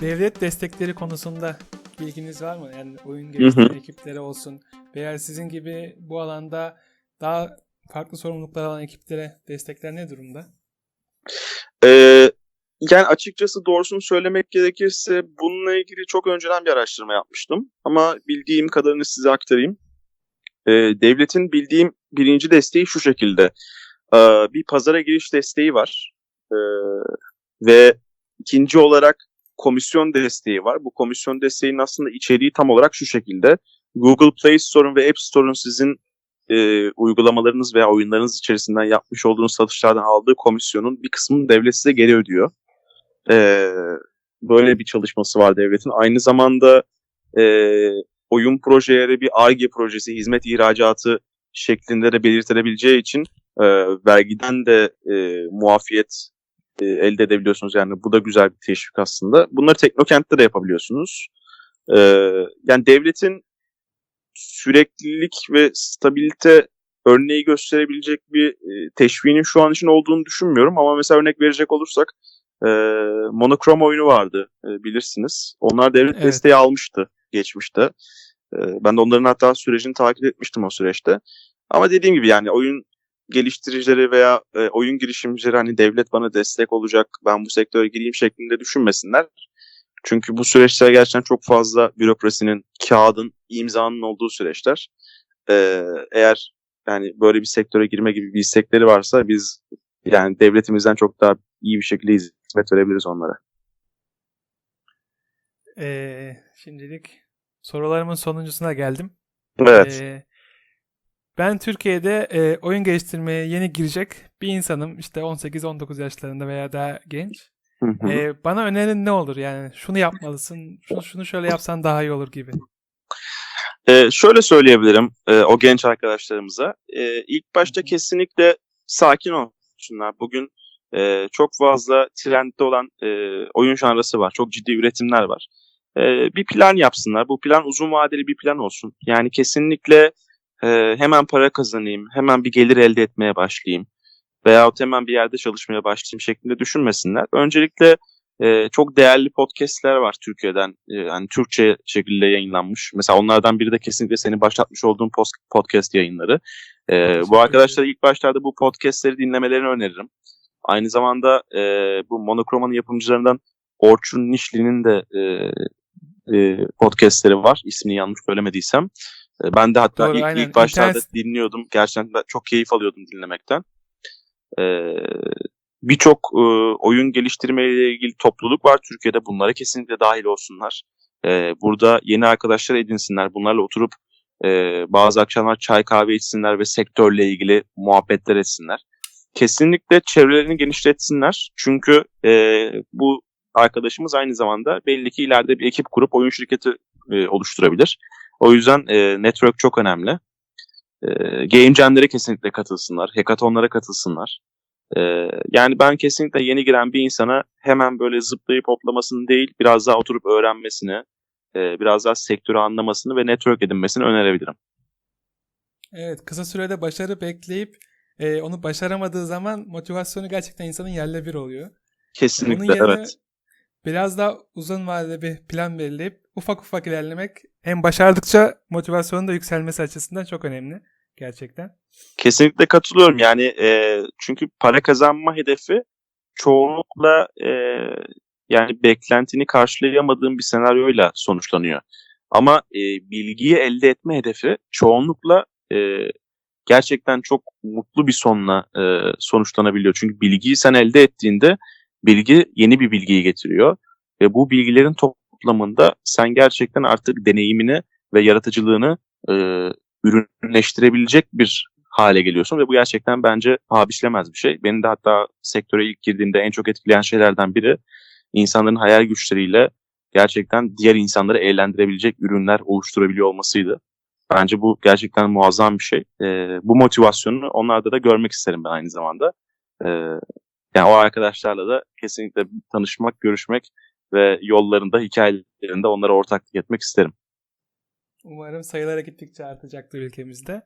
devlet destekleri konusunda bilginiz var mı? Yani oyun geliştirme ekipleri olsun veya sizin gibi bu alanda daha farklı sorumluluklar alan ekiplere destekler ne durumda? Ee, yani açıkçası doğrusunu söylemek gerekirse bununla ilgili çok önceden bir araştırma yapmıştım. Ama bildiğim kadarını size aktarayım. Ee, devletin bildiğim birinci desteği şu şekilde. Ee, bir pazara giriş desteği var. Ee, ve ikinci olarak komisyon desteği var. Bu komisyon desteğinin aslında içeriği tam olarak şu şekilde. Google Play Store'un ve App Store'un sizin e, uygulamalarınız veya oyunlarınız içerisinden yapmış olduğunuz satışlardan aldığı komisyonun bir kısmını devlet size geri ödüyor. E, böyle bir çalışması var devletin. Aynı zamanda e, oyun projeleri bir ARGE projesi, hizmet ihracatı şeklinde de belirtilebileceği için e, vergiden de e, muafiyet e, elde edebiliyorsunuz. Yani bu da güzel bir teşvik aslında. Bunları Teknokent'te de yapabiliyorsunuz. E, yani devletin süreklilik ve stabilite örneği gösterebilecek bir e, teşviğinin şu an için olduğunu düşünmüyorum. Ama mesela örnek verecek olursak e, Monochrome oyunu vardı e, bilirsiniz. Onlar devlet Evet. desteği almıştı geçmişte. E, ben de onların hatta sürecini takip etmiştim o süreçte. Ama dediğim gibi yani oyun geliştiricileri veya e, oyun girişimcileri hani devlet bana destek olacak ben bu sektöre gireyim şeklinde düşünmesinler. Çünkü bu süreçler gerçekten çok fazla bürokrasinin, kağıdın, imzanın olduğu süreçler. Ee, eğer yani böyle bir sektöre girme gibi bir istekleri varsa biz yani devletimizden çok daha iyi bir şekilde hizmet verebiliriz onlara. Ee, şimdilik sorularımın sonuncusuna geldim. Evet. Ee, ben Türkiye'de e, oyun geliştirmeye yeni girecek bir insanım. İşte 18-19 yaşlarında veya daha genç. Hı hı. Ee, bana önerin ne olur? Yani şunu yapmalısın, şunu, şunu şöyle yapsan daha iyi olur gibi. Ee, şöyle söyleyebilirim e, o genç arkadaşlarımıza. Ee, ilk başta kesinlikle sakin olsunlar. Bugün e, çok fazla trendde olan e, oyun janrası var. Çok ciddi üretimler var. E, bir plan yapsınlar. Bu plan uzun vadeli bir plan olsun. Yani kesinlikle e, hemen para kazanayım, hemen bir gelir elde etmeye başlayayım veyahut hemen bir yerde çalışmaya başlayayım şeklinde düşünmesinler. Öncelikle e, çok değerli podcastler var Türkiye'den. E, yani Türkçe şekilde yayınlanmış. Mesela onlardan biri de kesinlikle senin başlatmış olduğun post- podcast yayınları. E, bu arkadaşlara ilk başlarda bu podcastleri dinlemelerini öneririm. Aynı zamanda e, bu Monokroma'nın yapımcılarından Orçun Nişli'nin de e, e, podcastleri var. İsmini yanlış söylemediysem. E, ben de hatta Doğru, ilk, aynen. ilk başlarda İnternet- dinliyordum. Gerçekten çok keyif alıyordum dinlemekten. E, birçok e, oyun geliştirme ile ilgili topluluk var Türkiye'de. Bunlara kesinlikle dahil olsunlar. E, burada yeni arkadaşlar edinsinler. Bunlarla oturup e, bazı akşamlar çay kahve içsinler ve sektörle ilgili muhabbetler etsinler. Kesinlikle çevrelerini genişletsinler. Çünkü e, bu arkadaşımız aynı zamanda belli ki ileride bir ekip kurup oyun şirketi e, oluşturabilir. O yüzden e, network çok önemli. E, Game Jam'lere kesinlikle katılsınlar. Hackathonlara katılsınlar. E, yani ben kesinlikle yeni giren bir insana hemen böyle zıplayıp hoplamasını değil, biraz daha oturup öğrenmesini, e, biraz daha sektörü anlamasını ve network edinmesini önerebilirim. Evet, kısa sürede başarı bekleyip e, onu başaramadığı zaman motivasyonu gerçekten insanın yerle bir oluyor. Kesinlikle yerine evet. biraz daha uzun vadede bir plan belirleyip ufak ufak ilerlemek hem başardıkça motivasyonun da yükselmesi açısından çok önemli gerçekten. Kesinlikle katılıyorum. Yani e, çünkü para kazanma hedefi çoğunlukla e, yani beklentini karşılayamadığın bir senaryoyla sonuçlanıyor. Ama e, bilgiyi elde etme hedefi çoğunlukla e, gerçekten çok mutlu bir sonla e, sonuçlanabiliyor. Çünkü bilgiyi sen elde ettiğinde bilgi yeni bir bilgiyi getiriyor. Ve bu bilgilerin toplamında sen gerçekten artık deneyimini ve yaratıcılığını e, ürünleştirebilecek bir hale geliyorsun ve bu gerçekten bence paha biçilemez bir şey. Benim de hatta sektöre ilk girdiğimde en çok etkileyen şeylerden biri insanların hayal güçleriyle gerçekten diğer insanları eğlendirebilecek ürünler oluşturabiliyor olmasıydı. Bence bu gerçekten muazzam bir şey. Ee, bu motivasyonu onlarda da görmek isterim ben aynı zamanda. Ee, yani o arkadaşlarla da kesinlikle tanışmak, görüşmek ve yollarında, hikayelerinde onlara ortaklık etmek isterim. Umarım sayılara gittikçe artacaktır ülkemizde.